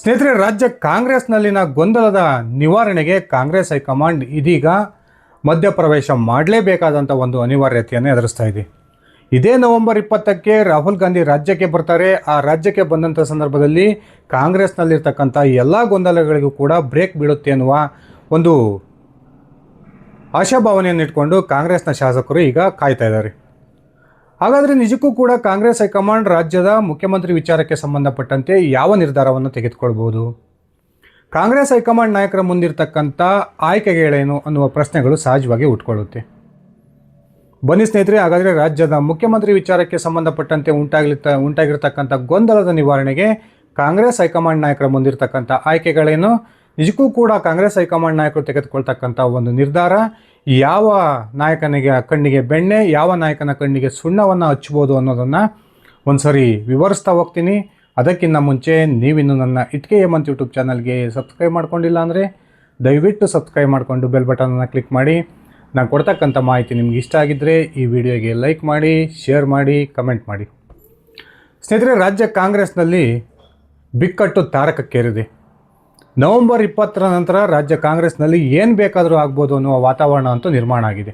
ಸ್ನೇಹಿತರೆ, ರಾಜ್ಯ ಕಾಂಗ್ರೆಸ್ನಲ್ಲಿನ ಗೊಂದಲದ ನಿವಾರಣೆಗೆ ಕಾಂಗ್ರೆಸ್ ಹೈಕಮಾಂಡ್ ಇದೀಗ ಮಧ್ಯಪ್ರವೇಶ ಮಾಡಲೇಬೇಕಾದಂಥ ಒಂದು ಅನಿವಾರ್ಯತೆಯನ್ನು ಎದುರಿಸ್ತಾ ಇದೆ. ಇದೇ ನವೆಂಬರ್ ಇಪ್ಪತ್ತಕ್ಕೆ ರಾಹುಲ್ ಗಾಂಧಿ ರಾಜ್ಯಕ್ಕೆ ಬರ್ತಾರೆ. ಆ ರಾಜ್ಯಕ್ಕೆ ಬಂದಂಥ ಸಂದರ್ಭದಲ್ಲಿ ಕಾಂಗ್ರೆಸ್ನಲ್ಲಿರ್ತಕ್ಕಂಥ ಎಲ್ಲ ಗೊಂದಲಗಳಿಗೂ ಕೂಡ ಬ್ರೇಕ್ ಬೀಳುತ್ತೆ ಅನ್ನುವ ಒಂದು ಆಶಾಭಾವನೆಯನ್ನು ಇಟ್ಕೊಂಡು ಕಾಂಗ್ರೆಸ್ನ ಶಾಸಕರು ಈಗ ಕಾಯ್ತಾ ಇದ್ದಾರೆ. ಹಾಗಾದರೆ ನಿಜಕ್ಕೂ ಕೂಡ ಕಾಂಗ್ರೆಸ್ ಹೈಕಮಾಂಡ್ ರಾಜ್ಯದ ಮುಖ್ಯಮಂತ್ರಿ ವಿಚಾರಕ್ಕೆ ಸಂಬಂಧಪಟ್ಟಂತೆ ಯಾವ ನಿರ್ಧಾರವನ್ನು ತೆಗೆದುಕೊಳ್ಬೋದು ಕಾಂಗ್ರೆಸ್ ಹೈಕಮಾಂಡ್ ನಾಯಕರ ಮುಂದಿರ್ತಕ್ಕಂಥ ಆಯ್ಕೆಗಳೇನು ಅನ್ನುವ ಪ್ರಶ್ನೆಗಳು ಸಹಜವಾಗಿ ಉಟ್ಕೊಳ್ಳುತ್ತೆ. ಬನ್ನಿ ಸ್ನೇಹಿತರೆ, ಹಾಗಾದರೆ ರಾಜ್ಯದ ಮುಖ್ಯಮಂತ್ರಿ ವಿಚಾರಕ್ಕೆ ಸಂಬಂಧಪಟ್ಟಂತೆ ಉಂಟಾಗ್ಲಿತ್ತ, ಉಂಟಾಗಿರ್ತಕ್ಕಂಥ ಗೊಂದಲದ ನಿವಾರಣೆಗೆ ಕಾಂಗ್ರೆಸ್ ಹೈಕಮಾಂಡ್ ನಾಯಕರ ಮುಂದಿರ್ತಕ್ಕಂಥ ಆಯ್ಕೆಗಳೇನು? ನಿಜಕ್ಕೂ ಕೂಡ ಕಾಂಗ್ರೆಸ್ ಹೈಕಮಾಂಡ್ ನಾಯಕರು ತೆಗೆದುಕೊಳ್ತಕ್ಕಂಥ ಒಂದು ನಿರ್ಧಾರ. ಯಾವ ನಾಯಕನಿಗೆ ಕಣ್ಣಿಗೆ ಬೆಣ್ಣೆ, ಯಾವ ನಾಯಕನ ಕಣ್ಣಿಗೆ ಸುಣ್ಣವನ್ನು ಹಚ್ಬೋದು ಅನ್ನೋದನ್ನು ಒಂದ್ಸರಿ ವಿವರಿಸ್ತಾ ಹೋಗ್ತೀನಿ. ಅದಕ್ಕಿಂತ ಮುಂಚೆ ನೀವಿನ್ನು ನನ್ನ ಇಟ್ಕೆ ಹೇಮಂತ್ ಯೂಟ್ಯೂಬ್ ಚಾನಲ್ಗೆ ಸಬ್ಸ್ಕ್ರೈಬ್ ಮಾಡ್ಕೊಂಡಿಲ್ಲ ಅಂದರೆ ದಯವಿಟ್ಟು ಸಬ್ಸ್ಕ್ರೈಬ್ ಮಾಡಿಕೊಂಡು ಬೆಲ್ ಬಟನನ್ನು ಕ್ಲಿಕ್ ಮಾಡಿ. ನಾನು ಕೊಡ್ತಕ್ಕಂಥ ಮಾಹಿತಿ ನಿಮ್ಗೆ ಇಷ್ಟ ಆಗಿದ್ದರೆ ಈ ವಿಡಿಯೋಗೆ ಲೈಕ್ ಮಾಡಿ, ಶೇರ್ ಮಾಡಿ, ಕಮೆಂಟ್ ಮಾಡಿ. ಸ್ನೇಹಿತರೆ, ರಾಜ್ಯ ಕಾಂಗ್ರೆಸ್ನಲ್ಲಿ ಬಿಕ್ಕಟ್ಟು ತಾರಕಕ್ಕೇರಿದೆ. ನವೆಂಬರ್ ಇಪ್ಪತ್ತರ ನಂತರ ರಾಜ್ಯ ಕಾಂಗ್ರೆಸ್ನಲ್ಲಿ ಏನು ಬೇಕಾದರೂ ಆಗ್ಬೋದು ಅನ್ನುವ ವಾತಾವರಣ ಅಂತೂ ನಿರ್ಮಾಣ ಆಗಿದೆ.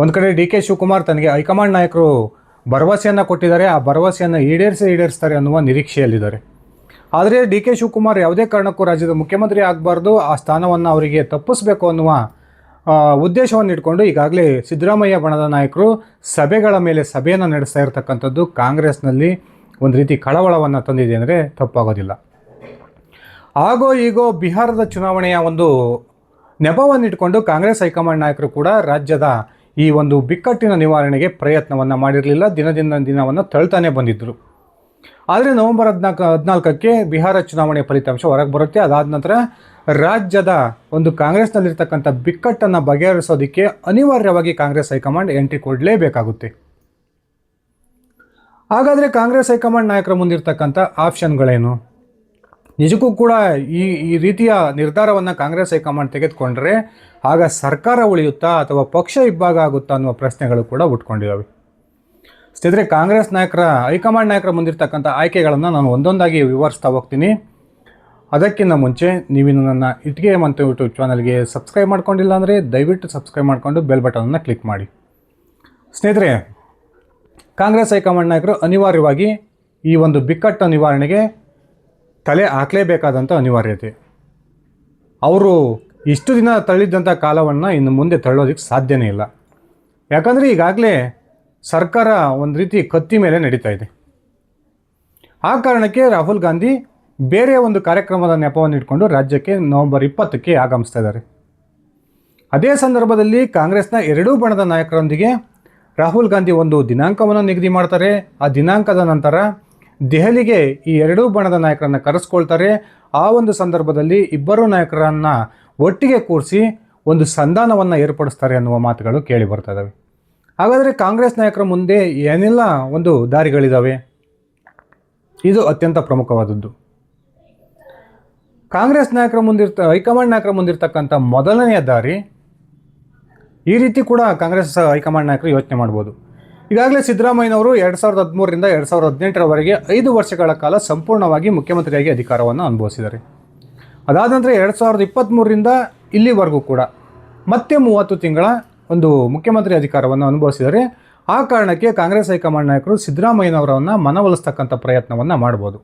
ಒಂದು ಕಡೆ ಡಿ ಕೆ ಶಿವಕುಮಾರ್ ತನಗೆ ಹೈಕಮಾಂಡ್ ನಾಯಕರು ಭರವಸೆಯನ್ನು ಕೊಟ್ಟಿದ್ದಾರೆ, ಆ ಭರವಸೆಯನ್ನು ಈಡೇರಿಸಿ ಈಡೇರಿಸ್ತಾರೆ ಅನ್ನುವ ನಿರೀಕ್ಷೆಯಲ್ಲಿದ್ದಾರೆ. ಆದರೆ ಡಿ ಕೆ ಶಿವಕುಮಾರ್ ಯಾವುದೇ ಕಾರಣಕ್ಕೂ ರಾಜ್ಯದ ಮುಖ್ಯಮಂತ್ರಿ ಆಗಬಾರ್ದು, ಆ ಸ್ಥಾನವನ್ನು ಅವರಿಗೆ ತಪ್ಪಿಸಬೇಕು ಅನ್ನುವ ಉದ್ದೇಶವನ್ನು ಇಟ್ಕೊಂಡು ಈಗಾಗಲೇ ಸಿದ್ದರಾಮಯ್ಯ ಬಣದ ನಾಯಕರು ಸಭೆಗಳ ಮೇಲೆ ಸಭೆಯನ್ನು ನಡೆಸ್ತಾ ಇರತಕ್ಕಂಥದ್ದು ಕಾಂಗ್ರೆಸ್ನಲ್ಲಿ ಒಂದು ರೀತಿ ಕಳವಳವನ್ನು ತಂದಿದೆ ಅಂದರೆ ತಪ್ಪಾಗೋದಿಲ್ಲ. ಆಗೋ ಈಗೋ ಬಿಹಾರದ ಚುನಾವಣೆಯ ಒಂದು ನೆಪವನ್ನು ಇಟ್ಕೊಂಡು ಕಾಂಗ್ರೆಸ್ ಹೈಕಮಾಂಡ್ ನಾಯಕರು ಕೂಡ ರಾಜ್ಯದ ಈ ಒಂದು ಬಿಕ್ಕಟ್ಟಿನ ನಿವಾರಣೆಗೆ ಪ್ರಯತ್ನವನ್ನು ಮಾಡಿರಲಿಲ್ಲ. ದಿನದಿಂದ ದಿನವನ್ನು ತಳ್ತಾನೆ ಬಂದಿದ್ದರು ಆದರೆ ನವೆಂಬರ್ ಹದಿನಾಲ್ಕು, ಹದಿನಾಲ್ಕಕ್ಕೆ ಬಿಹಾರ ಚುನಾವಣೆ ಫಲಿತಾಂಶ ಹೊರಗೆ ಬರುತ್ತೆ. ಅದಾದ ನಂತರ ರಾಜ್ಯದ ಒಂದು ಕಾಂಗ್ರೆಸ್ನಲ್ಲಿರ್ತಕ್ಕಂಥ ಬಿಕ್ಕಟ್ಟನ್ನು ಬಗೆಹರಿಸೋದಕ್ಕೆ ಅನಿವಾರ್ಯವಾಗಿ ಕಾಂಗ್ರೆಸ್ ಹೈಕಮಾಂಡ್ ಎಂಟ್ರಿ ಕೊಡಲೇಬೇಕಾಗುತ್ತೆ. ಹಾಗಾದರೆ ಕಾಂಗ್ರೆಸ್ ಹೈಕಮಾಂಡ್ ನಾಯಕರ ಮುಂದಿರ್ತಕ್ಕಂಥ ಆಪ್ಷನ್ಗಳೇನು? ನಿಜಕ್ಕೂ ಕೂಡ ಈ ಈ ರೀತಿಯ ನಿರ್ಧಾರವನ್ನು ಕಾಂಗ್ರೆಸ್ ಹೈಕಮಾಂಡ್ ತೆಗೆದುಕೊಂಡ್ರೆ ಆಗ ಸರ್ಕಾರ ಉಳಿಯುತ್ತಾ ಅಥವಾ ಪಕ್ಷ ಇಬ್ಬಾಗ ಆಗುತ್ತಾ ಅನ್ನುವ ಪ್ರಶ್ನೆಗಳು ಕೂಡ ಉಟ್ಕೊಂಡಿದ್ದಾವೆ. ಸ್ನೇಹಿತರೆ, ಕಾಂಗ್ರೆಸ್ ನಾಯಕರ, ಹೈಕಮಾಂಡ್ ನಾಯಕರ ಮುಂದಿರ್ತಕ್ಕಂಥ ಆಯ್ಕೆಗಳನ್ನು ನಾನು ಒಂದೊಂದಾಗಿ ವಿವರಿಸ್ತಾ ಹೋಗ್ತೀನಿ. ಅದಕ್ಕಿಂತ ಮುಂಚೆ ನೀವಿನ್ನು ನನ್ನ ಇಟ್ಗೆ ಮತ್ತು ಯೂಟ್ಯೂಬ್ ಚಾನಲ್ಗೆ ಸಬ್ಸ್ಕ್ರೈಬ್ ಮಾಡ್ಕೊಂಡಿಲ್ಲ ಅಂದರೆ ದಯವಿಟ್ಟು ಸಬ್ಸ್ಕ್ರೈಬ್ ಮಾಡಿಕೊಂಡು ಬೆಲ್ ಬಟನನ್ನು ಕ್ಲಿಕ್ ಮಾಡಿ. ಸ್ನೇಹಿತರೆ, ಕಾಂಗ್ರೆಸ್ ಹೈಕಮಾಂಡ್ ನಾಯಕರು ಅನಿವಾರ್ಯವಾಗಿ ಈ ಒಂದು ಬಿಕ್ಕಟ್ಟು ನಿವಾರಣೆಗೆ ತಲೆ ಹಾಕಲೇಬೇಕಾದಂಥ ಅನಿವಾರ್ಯತೆ. ಅವರು ಇಷ್ಟು ದಿನ ತಳ್ಳಿದ್ದಂಥ ಕಾಲವನ್ನು ಇನ್ನು ಮುಂದೆ ತಳ್ಳೋದಕ್ಕೆ ಸಾಧ್ಯನೇ ಇಲ್ಲ. ಯಾಕಂದರೆ ಈಗಾಗಲೇ ಸರ್ಕಾರ ಒಂದು ರೀತಿ ಕತ್ತಿ ಮೇಲೆ ನಡೀತಾ ಇದೆ. ಆ ಕಾರಣಕ್ಕೆ ರಾಹುಲ್ ಗಾಂಧಿ ಬೇರೆ ಒಂದು ಕಾರ್ಯಕ್ರಮದ ನೆಪವನ್ನು ಇಟ್ಕೊಂಡು ರಾಜ್ಯಕ್ಕೆ ನವೆಂಬರ್ ಇಪ್ಪತ್ತಕ್ಕೆ ಆಗಮಿಸ್ತಾ ಇದ್ದಾರೆ. ಅದೇ ಸಂದರ್ಭದಲ್ಲಿ ಕಾಂಗ್ರೆಸ್ನ ಎರಡೂ ಬಣದ ನಾಯಕರೊಂದಿಗೆ ರಾಹುಲ್ ಗಾಂಧಿ ಒಂದು ದಿನಾಂಕವನ್ನು ನಿಗದಿ ಮಾಡ್ತಾರೆ. ಆ ದಿನಾಂಕದ ನಂತರ ದೆಹಲಿಗೆ ಈ ಎರಡೂ ಬಣದ ನಾಯಕರನ್ನು ಕರೆಸ್ಕೊಳ್ತಾರೆ. ಆ ಒಂದು ಸಂದರ್ಭದಲ್ಲಿ ಇಬ್ಬರು ನಾಯಕರನ್ನು ಒಟ್ಟಿಗೆ ಕೂರಿಸಿ ಒಂದು ಸಂಧಾನವನ್ನು ಏರ್ಪಡಿಸ್ತಾರೆ ಅನ್ನುವ ಮಾತುಗಳು ಕೇಳಿ ಬರ್ತಾ ಇದ್ದಾವೆ ಹಾಗಾದರೆ ಕಾಂಗ್ರೆಸ್ ನಾಯಕರ ಮುಂದೆ ಏನೆಲ್ಲ ಒಂದು ದಾರಿಗಳಿದ್ದಾವೆ ಇದು ಅತ್ಯಂತ ಪ್ರಮುಖವಾದದ್ದು. ಕಾಂಗ್ರೆಸ್ ನಾಯಕರ ಮುಂದಿರ್ತ, ಹೈಕಮಾಂಡ್ ನಾಯಕರ ಮುಂದಿರ್ತಕ್ಕಂಥ ಮೊದಲನೆಯ ದಾರಿ ಈ ರೀತಿ ಕೂಡ ಕಾಂಗ್ರೆಸ್, ಹೈಕಮಾಂಡ್ ನಾಯಕರು ಯೋಚನೆ ಮಾಡ್ಬೋದು. ಈಗಾಗಲೇ ಸಿದ್ದರಾಮಯ್ಯನವರು ಎರಡ್ ಸಾವಿರದ ಹದಿಮೂರರಿಂದ ಎರಡ್ ಸಾವಿರದ ಹದಿನೆಂಟರವರೆಗೆ ಐದು ವರ್ಷಗಳ ಕಾಲ ಸಂಪೂರ್ಣವಾಗಿ ಮುಖ್ಯಮಂತ್ರಿಯಾಗಿ ಅಧಿಕಾರವನ್ನು ಅನುಭವಿಸಿದ್ದಾರೆ. ಅದಾದ ನಂತರ ಎರಡು ಸಾವಿರದ ಇಪ್ಪತ್ತ್ಮೂರರಿಂದ ಇಲ್ಲಿವರೆಗೂ ಕೂಡ ಮತ್ತೆ ಮೂವತ್ತು ತಿಂಗಳ ಒಂದು ಮುಖ್ಯಮಂತ್ರಿ ಅಧಿಕಾರವನ್ನು ಅನುಭವಿಸಿದರೆ ಆ ಕಾರಣಕ್ಕೆ ಕಾಂಗ್ರೆಸ್ ಹೈಕಮಾಂಡ್ ನಾಯಕರು ಸಿದ್ದರಾಮಯ್ಯನವರನ್ನು ಮನವೊಲಿಸ್ತಕ್ಕಂಥ ಪ್ರಯತ್ನವನ್ನು ಮಾಡ್ಬೋದು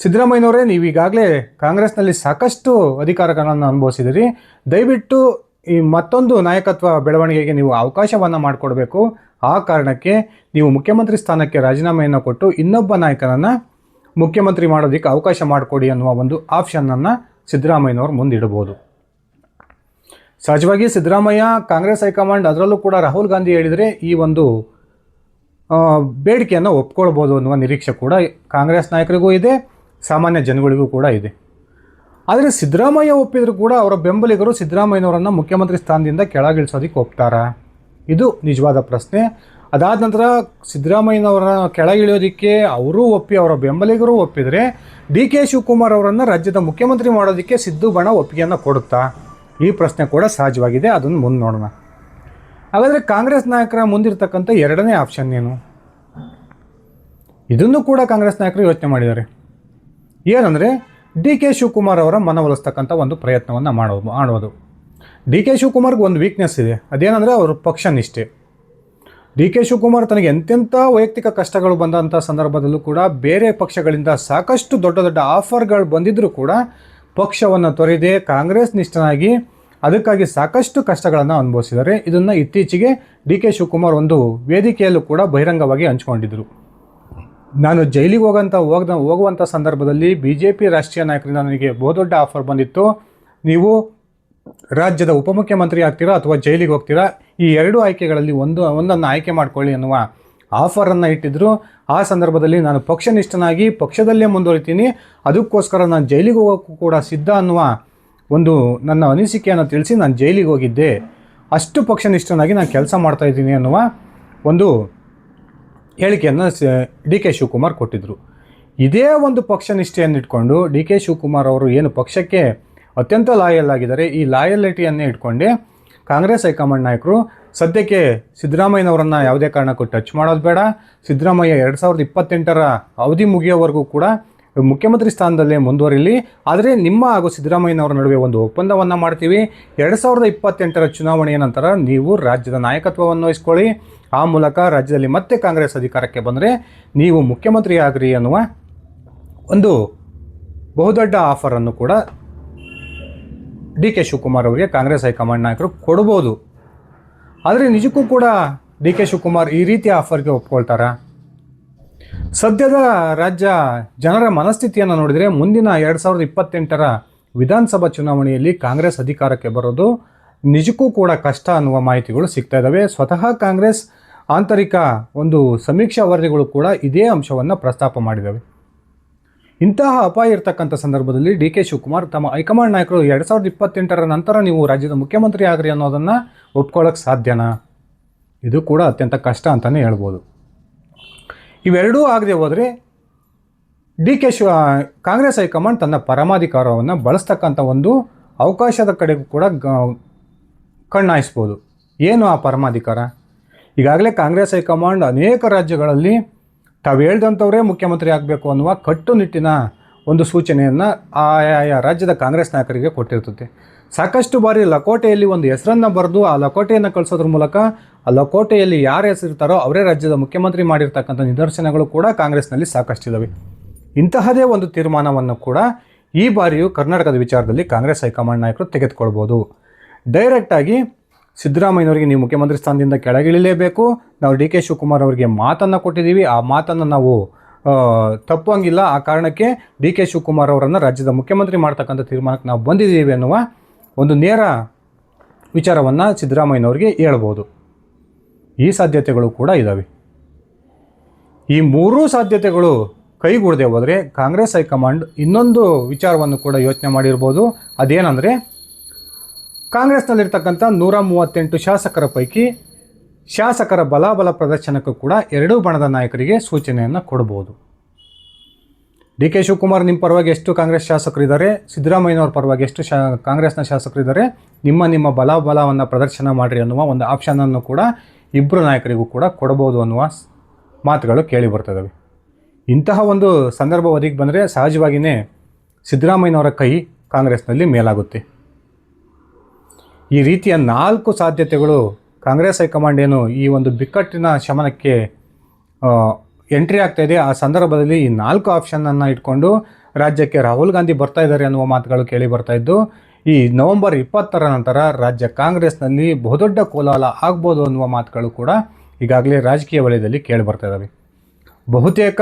ಸಿದ್ದರಾಮಯ್ಯನವರೇ, ನೀವು ಈಗಾಗಲೇ ಕಾಂಗ್ರೆಸ್ನಲ್ಲಿ ಸಾಕಷ್ಟು ಅಧಿಕಾರಗಳನ್ನು ಅನುಭವಿಸಿದಿರಿ ದಯವಿಟ್ಟು ಈ ಮತ್ತೊಂದು ನಾಯಕತ್ವ ಬೆಳವಣಿಗೆಗೆ ನೀವು ಅವಕಾಶವನ್ನು ಮಾಡಿಕೊಡ್ಬೇಕು. ಆ ಕಾರಣಕ್ಕೆ ನೀವು ಮುಖ್ಯಮಂತ್ರಿ ಸ್ಥಾನಕ್ಕೆ ರಾಜೀನಾಮೆಯನ್ನು ಕೊಟ್ಟು ಇನ್ನೊಬ್ಬ ನಾಯಕನನ್ನು ಮುಖ್ಯಮಂತ್ರಿ ಮಾಡೋದಕ್ಕೆ ಅವಕಾಶ ಮಾಡಿಕೊಡಿ ಅನ್ನುವ ಒಂದು ಆಪ್ಷನ್ನನ್ನು ಸಿದ್ದರಾಮಯ್ಯನವರು ಮುಂದಿಡಬಹುದು ಸಹಜವಾಗಿ ಸಿದ್ದರಾಮಯ್ಯ ಕಾಂಗ್ರೆಸ್ ಹೈಕಮಾಂಡ್ ಅದರಲ್ಲೂ ಕೂಡ ರಾಹುಲ್ ಗಾಂಧಿ ಹೇಳಿದರೆ ಈ ಒಂದು ಬೇಡಿಕೆಯನ್ನು ಒಪ್ಕೊಳ್ಬೋದು ಅನ್ನುವ ನಿರೀಕ್ಷೆ ಕೂಡ ಕಾಂಗ್ರೆಸ್ ನಾಯಕರಿಗೂ ಇದೆ, ಸಾಮಾನ್ಯ ಜನಗಳಿಗೂ ಕೂಡ ಇದೆ. ಆದರೆ ಸಿದ್ದರಾಮಯ್ಯ ಒಪ್ಪಿದರೂ ಕೂಡ ಅವರ ಬೆಂಬಲಿಗರು ಸಿದ್ದರಾಮಯ್ಯನವರನ್ನು ಮುಖ್ಯಮಂತ್ರಿ ಸ್ಥಾನದಿಂದ ಕೆಳಗಿಳಿಸೋದಕ್ಕೆ ಒಪ್ತಾರಾ? ಇದು ನಿಜವಾದ ಪ್ರಶ್ನೆ. ಅದಾದ ನಂತರ ಸಿದ್ದರಾಮಯ್ಯನವರ ಕೆಳಗಿಳಿಯೋದಕ್ಕೆ ಅವರೂ ಒಪ್ಪಿ, ಅವರ ಬೆಂಬಲಿಗರು ಒಪ್ಪಿದರೆ ಡಿ ಕೆ ಶಿವಕುಮಾರ್ ಅವರನ್ನು ರಾಜ್ಯದ ಮುಖ್ಯಮಂತ್ರಿ ಮಾಡೋದಕ್ಕೆ ಸಿದ್ದು ಬಣ ಒಪ್ಪಿಗೆಯನ್ನು ಕೊಡುತ್ತಾ? ಈ ಪ್ರಶ್ನೆ ಕೂಡ ಸಹಜವಾಗಿದೆ. ಅದನ್ನು ಮುಂದೆ ನೋಡೋಣ. ಹಾಗಾದರೆ ಕಾಂಗ್ರೆಸ್ ನಾಯಕರ ಮುಂದಿರ್ತಕ್ಕಂಥ ಎರಡನೇ ಆಪ್ಷನ್ ಏನು? ಇದನ್ನು ಕೂಡ ಕಾಂಗ್ರೆಸ್ ನಾಯಕರು ಯೋಚನೆ ಮಾಡಿದ್ದಾರೆ. ಏನಂದರೆ ಡಿ ಕೆ ಶಿವಕುಮಾರ್ ಅವರ ಮನವೊಲಿಸ್ತಕ್ಕಂಥ ಒಂದು ಪ್ರಯತ್ನವನ್ನು ಮಾಡೋದು ಮಾಡೋದು ಡಿ ಕೆ ಶಿವಕುಮಾರ್ಗೆ ಒಂದು ವೀಕ್ನೆಸ್ ಇದೆ. ಅದೇನಂದರೆ ಅವರು ಪಕ್ಷ ನಿಷ್ಠೆ. ಡಿ ಕೆ ಶಿವಕುಮಾರ್ ತನಗೆ ಎಂತೆಂಥ ವೈಯಕ್ತಿಕ ಕಷ್ಟಗಳು ಬಂದಂಥ ಸಂದರ್ಭದಲ್ಲೂ ಕೂಡ ಬೇರೆ ಪಕ್ಷಗಳಿಂದ ಸಾಕಷ್ಟು ದೊಡ್ಡ ದೊಡ್ಡ ಆಫರ್ಗಳು ಬಂದಿದ್ದರೂ ಕೂಡ ಪಕ್ಷವನ್ನು ತೊರೆದೆ ಕಾಂಗ್ರೆಸ್ ನಿಷ್ಠನಾಗಿ ಅದಕ್ಕಾಗಿ ಸಾಕಷ್ಟು ಕಷ್ಟಗಳನ್ನು ಅನುಭವಿಸಿದ್ದಾರೆ. ಇದನ್ನು ಇತ್ತೀಚೆಗೆ ಡಿ ಕೆ ಶಿವಕುಮಾರ್ ಒಂದು ವೇದಿಕೆಯಲ್ಲೂ ಕೂಡ ಬಹಿರಂಗವಾಗಿ ಹಂಚಿಕೊಂಡಿದ್ದರು ನಾನು ಜೈಲಿಗೆ ಹೋಗಂತ ಹೋಗ್ದ ಹೋಗುವಂಥ ಸಂದರ್ಭದಲ್ಲಿ ಬಿ ಜೆ ಪಿ ರಾಷ್ಟ್ರೀಯ ನಾಯಕರಿಂದ ನನಗೆ ಬಹುದೊಡ್ಡ ಆಫರ್ ಬಂದಿತ್ತು. ನೀವು ರಾಜ್ಯದ ಉಪಮುಖ್ಯಮಂತ್ರಿ ಆಗ್ತೀರಾ ಅಥವಾ ಜೈಲಿಗೆ ಹೋಗ್ತೀರಾ? ಈ ಎರಡು ಆಯ್ಕೆಗಳಲ್ಲಿ ಒಂದು, ಒಂದನ್ನು ಆಯ್ಕೆ ಮಾಡ್ಕೊಳ್ಳಿ ಅನ್ನುವ ಆಫರನ್ನು ಇಟ್ಟಿದ್ದರು ಆ ಸಂದರ್ಭದಲ್ಲಿ ನಾನು ಪಕ್ಷನಿಷ್ಠನಾಗಿ ಪಕ್ಷದಲ್ಲೇ ಮುಂದುವರಿತೀನಿ. ಅದಕ್ಕೋಸ್ಕರ ನಾನು ಜೈಲಿಗೆ ಹೋಗೋಕ್ಕೂ ಕೂಡ ಸಿದ್ಧ ಅನ್ನುವ ಒಂದು ನನ್ನ ಅನಿಸಿಕೆಯನ್ನು ತಿಳಿಸಿ ನಾನು ಜೈಲಿಗೆ ಹೋಗಿದ್ದೆ. ಅಷ್ಟು ಪಕ್ಷನಿಷ್ಠನಾಗಿ ನಾನು ಕೆಲಸ ಮಾಡ್ತಾ ಇದ್ದೀನಿ ಅನ್ನುವ ಒಂದು ಹೇಳಿಕೆಯನ್ನು ಡಿ ಕೆ ಶಿವಕುಮಾರ್ ಕೊಟ್ಟಿದ್ದರು ಇದೇ ಒಂದು ಪಕ್ಷ ನಿಷ್ಠೆಯನ್ನು ಇಟ್ಕೊಂಡು ಡಿ ಕೆ ಶಿವಕುಮಾರ್ ಅವರು ಏನು ಪಕ್ಷಕ್ಕೆ ಅತ್ಯಂತ ಲಾಯಲ್ ಆಗಿದ್ದಾರೆ ಈ ಲಾಯಲಿಟಿಯನ್ನೇ ಇಟ್ಕೊಂಡು ಕಾಂಗ್ರೆಸ್ ಹೈಕಮಾಂಡ್ ನಾಯಕರು ಸದ್ಯಕ್ಕೆ ಸಿದ್ದರಾಮಯ್ಯನವರನ್ನು ಯಾವುದೇ ಕಾರಣಕ್ಕೂ ಟಚ್ ಮಾಡೋದು ಬೇಡ. ಸಿದ್ದರಾಮಯ್ಯ ಎರಡು ಸಾವಿರದ ಇಪ್ಪತ್ತೆಂಟರ ಅವಧಿ ಮುಗಿಯೋವರೆಗೂ ಕೂಡ ಮುಖ್ಯಮಂತ್ರಿ ಸ್ಥಾನದಲ್ಲೇ ಮುಂದುವರಿಲಿ. ಆದರೆ ನಿಮ್ಮ ಹಾಗೂ ಸಿದ್ದರಾಮಯ್ಯನವರ ನಡುವೆ ಒಂದು ಒಪ್ಪಂದವನ್ನು ಮಾಡ್ತೀವಿ. ಎರಡು ಸಾವಿರದ ಇಪ್ಪತ್ತೆಂಟರ ಚುನಾವಣೆಯ ನಂತರ ನೀವು ರಾಜ್ಯದ ನಾಯಕತ್ವವನ್ನು ವಹಿಸ್ಕೊಳ್ಳಿ. ಆ ಮೂಲಕ ರಾಜ್ಯದಲ್ಲಿ ಮತ್ತೆ ಕಾಂಗ್ರೆಸ್ ಅಧಿಕಾರಕ್ಕೆ ಬಂದರೆ ನೀವು ಮುಖ್ಯಮಂತ್ರಿ ಆಗ್ರಿ ಅನ್ನುವ ಒಂದು ಬಹುದೊಡ್ಡ ಆಫರನ್ನು ಕೂಡ ಡಿ ಕೆ ಶಿವಕುಮಾರ್ ಅವರಿಗೆ ಕಾಂಗ್ರೆಸ್ ಹೈಕಮಾಂಡ್ ನಾಯಕರು ಕೊಡ್ಬೋದು. ಆದರೆ ನಿಜಕ್ಕೂ ಕೂಡ ಡಿ ಕೆ ಶಿವಕುಮಾರ್ ಈ ರೀತಿಯ ಆಫರ್ಗೆ ಒಪ್ಕೊಳ್ತಾರಾ? ಸದ್ಯದ ರಾಜ್ಯ ಜನರ ಮನಸ್ಥಿತಿಯನ್ನು ನೋಡಿದರೆ ಮುಂದಿನ ಎರಡು ಸಾವಿರದ ಇಪ್ಪತ್ತೆಂಟರ ವಿಧಾನಸಭಾ ಚುನಾವಣೆಯಲ್ಲಿ ಕಾಂಗ್ರೆಸ್ ಅಧಿಕಾರಕ್ಕೆ ಬರೋದು ನಿಜಕ್ಕೂ ಕೂಡ ಕಷ್ಟ ಅನ್ನುವ ಮಾಹಿತಿಗಳು ಸಿಗ್ತಾ ಇದ್ದಾವೆ ಸ್ವತಃ ಕಾಂಗ್ರೆಸ್ ಆಂತರಿಕ ಒಂದು ಸಮೀಕ್ಷಾ ವರದಿಗಳು ಕೂಡ ಇದೇ ಅಂಶವನ್ನು ಪ್ರಸ್ತಾಪ ಮಾಡಿದ್ದಾವೆ ಇಂತಹ ಅಪಾಯ ಇರತಕ್ಕಂಥ ಸಂದರ್ಭದಲ್ಲಿ ಡಿ ಕೆ ಶಿವಕುಮಾರ್ ತಮ್ಮ ಹೈಕಮಾಂಡ್ ನಾಯಕರು ಎರಡು ಸಾವಿರದ ಇಪ್ಪತ್ತೆಂಟರ ನಂತರ ನೀವು ರಾಜ್ಯದ ಮುಖ್ಯಮಂತ್ರಿ ಆಗ್ರಿ ಅನ್ನೋದನ್ನು ಒಪ್ಕೊಳ್ಳೋಕೆ ಸಾಧ್ಯನಾ? ಇದು ಕೂಡ ಅತ್ಯಂತ ಕಷ್ಟ ಅಂತಲೇ ಹೇಳ್ಬೋದು. ಇವೆರಡೂ ಆಗದೆ ಹೋದರೆ D K Shiva, Congress high command ತನ್ನ ಪರಮಾಧಿಕಾರವನ್ನು ಬಳಸ್ತಕ್ಕಂಥ ಒಂದು ಅವಕಾಶದ ಕಡೆಗೂ ಕೂಡ ಕಣ್ಣಾಯಿಸ್ಬೋದು. ಏನು ಆ ಪರಮಾಧಿಕಾರ? ಈಗಾಗಲೇ ಕಾಂಗ್ರೆಸ್ ಹೈಕಮಾಂಡ್ ಅನೇಕ ರಾಜ್ಯಗಳಲ್ಲಿ ತಾವು ಹೇಳ್ದಂಥವರೇ ಮುಖ್ಯಮಂತ್ರಿ ಆಗಬೇಕು ಅನ್ನುವ ಕಟ್ಟುನಿಟ್ಟಿನ ಒಂದು ಸೂಚನೆಯನ್ನು ಆಯಾ ರಾಜ್ಯದ ಕಾಂಗ್ರೆಸ್ ನಾಯಕರಿಗೆ ಕೊಟ್ಟಿರ್ತದೆ. ಸಾಕಷ್ಟು ಬಾರಿ ಲಕೋಟೆಯಲ್ಲಿ ಒಂದು ಹೆಸರನ್ನು ಬರೆದು ಆ ಲಕೋಟೆಯನ್ನು ಕಳಿಸೋದ್ರ ಮೂಲಕ ಆ ಲಕೋಟೆಯಲ್ಲಿ ಯಾರು ಹೆಸರಿರ್ತಾರೋ ಅವರೇ ರಾಜ್ಯದ ಮುಖ್ಯಮಂತ್ರಿ ಮಾಡಿರ್ತಕ್ಕಂಥ ನಿದರ್ಶನಗಳು ಕೂಡ ಕಾಂಗ್ರೆಸ್ನಲ್ಲಿ ಸಾಕಷ್ಟಿದ್ದಾವೆ ಇಂತಹದೇ ಒಂದು ತೀರ್ಮಾನವನ್ನು ಕೂಡ ಈ ಬಾರಿಯೂ ಕರ್ನಾಟಕದ ವಿಚಾರದಲ್ಲಿ ಕಾಂಗ್ರೆಸ್ ಹೈಕಮಾಂಡ್ ನಾಯಕರು ತೆಗೆದುಕೊಳ್ಬೋದು. ಡೈರೆಕ್ಟಾಗಿ ಸಿದ್ದರಾಮಯ್ಯನವರಿಗೆ ನೀವು ಮುಖ್ಯಮಂತ್ರಿ ಸ್ಥಾನದಿಂದ ಕೆಳಗಿಳಿಲೇಬೇಕು. ನಾವು ಡಿ ಕೆ ಶಿವಕುಮಾರ್ ಅವರಿಗೆ ಮಾತನ್ನು ಕೊಟ್ಟಿದ್ದೀವಿ. ಆ ಮಾತನ್ನು ನಾವು ತಪ್ಪಂಗಿಲ್ಲ ಆ ಕಾರಣಕ್ಕೆ ಡಿ ಕೆ ಶಿವಕುಮಾರ್ ಅವರನ್ನು ರಾಜ್ಯದ ಮುಖ್ಯಮಂತ್ರಿ ಮಾಡ್ತಕ್ಕಂಥ ತೀರ್ಮಾನಕ್ಕೆ ನಾವು ಬಂದಿದ್ದೀವಿ ಅನ್ನುವ ಒಂದು ನೇರ ವಿಚಾರವನ್ನು ಸಿದ್ದರಾಮಯ್ಯನವರಿಗೆ ಹೇಳ್ಬೋದು. ಈ ಸಾಧ್ಯತೆಗಳು ಕೂಡ ಇದ್ದಾವೆ ಈ ಮೂರೂ ಸಾಧ್ಯತೆಗಳು ಕೈಗೂಡದೆ ಹೋದರೆ ಕಾಂಗ್ರೆಸ್ ಹೈಕಮಾಂಡ್ ಇನ್ನೊಂದು ವಿಚಾರವನ್ನು ಕೂಡ ಯೋಚನೆ ಮಾಡಿರ್ಬೋದು. ಅದೇನೆಂದರೆ ಕಾಂಗ್ರೆಸ್ನಲ್ಲಿರ್ತಕ್ಕಂಥ ನೂರ ಮೂವತ್ತೆಂಟು ಶಾಸಕರ ಪೈಕಿ ಶಾಸಕರ ಬಲಾಬಲ ಪ್ರದರ್ಶನಕ್ಕೂ ಕೂಡ ಎರಡೂ ಬಣದ ನಾಯಕರಿಗೆ ಸೂಚನೆಯನ್ನು ಕೊಡಬಹುದು ಡಿ ಕೆ ಶಿವಕುಮಾರ್ ನಿಮ್ಮ ಪರವಾಗಿ ಎಷ್ಟು ಕಾಂಗ್ರೆಸ್ ಶಾಸಕರಿದ್ದಾರೆ, ಸಿದ್ದರಾಮಯ್ಯನವ್ರ ಪರವಾಗಿ ಎಷ್ಟು ಶಾ, ಕಾಂಗ್ರೆಸ್ನ ಶಾಸಕರಿದ್ದಾರೆ, ನಿಮ್ಮ ನಿಮ್ಮ ಬಲಾಬಲವನ್ನು ಪ್ರದರ್ಶನ ಮಾಡಿರಿ ಅನ್ನುವ ಒಂದು ಆಪ್ಷನನ್ನು ಕೂಡ ಇಬ್ಬರು ನಾಯಕರಿಗೂ ಕೂಡ ಕೊಡಬಹುದು ಅನ್ನುವ ಮಾತುಗಳು ಕೇಳಿ ಬರ್ತದವೆ. ಇಂತಹ ಒಂದು ಸಂದರ್ಭ ಒದಗಿ ಬಂದರೆ ಸಹಜವಾಗಿಯೇ ಸಿದ್ದರಾಮಯ್ಯನವರ ಕೈ ಕಾಂಗ್ರೆಸ್ನಲ್ಲಿ ಮೇಲಾಗುತ್ತೆ. ಈ ರೀತಿಯ ನಾಲ್ಕು ಸಾಧ್ಯತೆಗಳು ಕಾಂಗ್ರೆಸ್ ಹೈಕಮಾಂಡ್ ಏನು ಈ ಒಂದು ಬಿಕ್ಕಟ್ಟಿನ ಶಮನಕ್ಕೆ ಎಂಟ್ರಿ ಆಗ್ತಾ ಇದೆ. ಆ ಸಂದರ್ಭದಲ್ಲಿ ಈ ನಾಲ್ಕು ಆಪ್ಷನನ್ನು ಇಟ್ಕೊಂಡು ರಾಜ್ಯಕ್ಕೆ ರಾಹುಲ್ ಗಾಂಧಿ ಬರ್ತಾ ಇದ್ದಾರೆ ಅನ್ನುವ ಮಾತುಗಳು ಕೇಳಿ ಬರ್ತಾ ಇದ್ದು, ಈ ನವೆಂಬರ್ ಇಪ್ಪತ್ತರ ನಂತರ ರಾಜ್ಯ ಕಾಂಗ್ರೆಸ್ನಲ್ಲಿ ಬಹುದೊಡ್ಡ ಕೋಲಾಹಲ ಆಗ್ಬೋದು ಅನ್ನುವ ಮಾತುಗಳು ಕೂಡ ಈಗಾಗಲೇ ರಾಜಕೀಯ ವಲಯದಲ್ಲಿ ಕೇಳಿ ಬರ್ತಾ ಇದ್ದಾವೆ. ಬಹುತೇಕ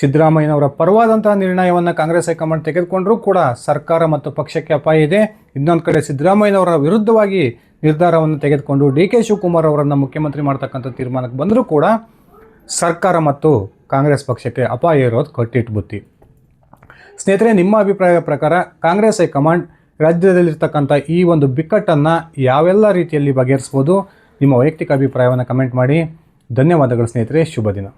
ಸಿದ್ದರಾಮಯ್ಯನವರ ಪರವಾದಂತಹ ನಿರ್ಣಯವನ್ನು ಕಾಂಗ್ರೆಸ್ ಹೈಕಮಾಂಡ್ ತೆಗೆದುಕೊಂಡರೂ ಕೂಡ ಸರ್ಕಾರ ಮತ್ತು ಪಕ್ಷಕ್ಕೆ ಅಪಾಯ ಇದೆ. ಇನ್ನೊಂದು ಕಡೆ ಸಿದ್ದರಾಮಯ್ಯನವರ ವಿರುದ್ಧವಾಗಿ ನಿರ್ಧಾರವನ್ನು ತೆಗೆದುಕೊಂಡು ಡಿ ಕೆ ಶಿವಕುಮಾರ್ ಅವರನ್ನು ಮುಖ್ಯಮಂತ್ರಿ ಮಾಡ್ತಕ್ಕಂಥ ತೀರ್ಮಾನಕ್ಕೆ ಬಂದರೂ ಕೂಡ ಸರ್ಕಾರ ಮತ್ತು ಕಾಂಗ್ರೆಸ್ ಪಕ್ಷಕ್ಕೆ ಅಪಾಯ ಇರೋದು ಕಟ್ಟಿಟ್ಟು ಬುತ್ತಿ. ಸ್ನೇಹಿತರೆ, ನಿಮ್ಮ ಅಭಿಪ್ರಾಯದ ಪ್ರಕಾರ ಕಾಂಗ್ರೆಸ್ ಹೈಕಮಾಂಡ್ ರಾಜ್ಯದಲ್ಲಿರ್ತಕ್ಕಂಥ ಈ ಒಂದು ಬಿಕ್ಕಟ್ಟನ್ನು ಯಾವೆಲ್ಲ ರೀತಿಯಲ್ಲಿ ಬಗೆಹರಿಸ್ಬೋದು? ನಿಮ್ಮ ವೈಯಕ್ತಿಕ ಅಭಿಪ್ರಾಯವನ್ನು ಕಮೆಂಟ್ ಮಾಡಿ. ಧನ್ಯವಾದಗಳು ಸ್ನೇಹಿತರೆ, ಶುಭ ದಿನ.